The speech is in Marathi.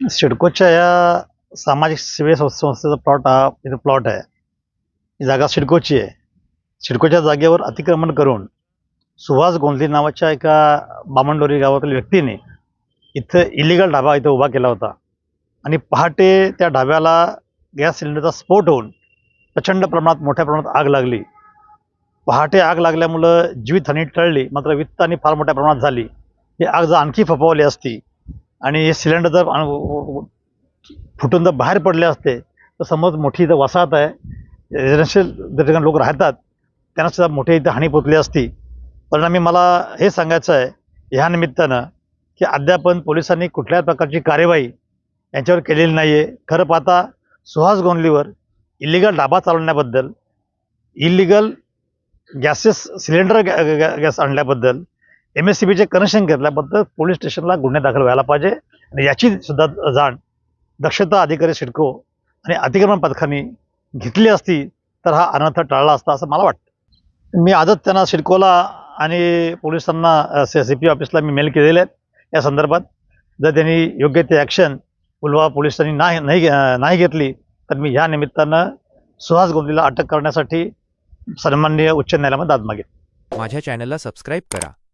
सिडकोच्या या सामाजिक सेवे संस्थेचा प्लॉट हा इथं प्लॉट आहे. ही जागा सिडकोची आहे. सिडकोच्या जागेवर अतिक्रमण करून सुहास गोंधली नावाच्या एका बामणडोरी गावातील व्यक्तीने इथं इलिगल ढाबा इथं उभा केला होता. आणि पहाटे त्या ढाब्याला गॅस सिलेंडरचा स्फोट होऊन प्रचंड प्रमाणात मोठ्या प्रमाणात आग लागली. पहाटे आग लागल्यामुळं जीवितहानी टळली मात्र वित्त आणि फार मोठ्या प्रमाणात झाली. ही आग जर आणखी फपवली असती. आणि हे सिलेंडर जर फुटून जर बाहेर पडले असते तर समोर मोठी इथं वसाहत आहे. रेसिडेन्शियल ज्या ठिकाणी लोक राहतात त्यांना सुद्धा मोठी इथं हानी पोचली असती. परिणामी मला हे सांगायचं आहे ह्या निमित्तानं की अद्यापन पोलिसांनी कुठल्याच प्रकारची कार्यवाही यांच्यावर केलेली नाही आहे खरं पाहता सुहास गोंदलीवर इलिगल डाबा चालवण्याबद्दल इलिगल गॅसेस सिलेंडर गॅ गॅ- गॅस आणल्याबद्दल एम एस सी बीचे कनेक्शन घेतल्याबद्दल पोलीस स्टेशनला गुन्हे दाखल व्हायला पाहिजे. आणि याची सुद्धा जाण दक्षता अधिकारी सिडको आणि अतिक्रमण पथकाने घेतली असती तर हा अनर्थ टाळला असता असं मला वाटतं. मी आजच त्यांना सिडकोला आणि पोलिसांना सी पी ऑफिसला मी मेल केलेले आहेत. या संदर्भात जर त्यांनी योग्य ते ॲक्शन पुलवा पोलिसांनी नाही नाही नाही घेतली तर मी ह्या निमित्तानं सुहास गोंदीला अटक करण्यासाठी सन्माननीय उच्च न्यायालयामध्ये दाद मागेन. माझ्या चॅनलला सबस्क्राईब करा.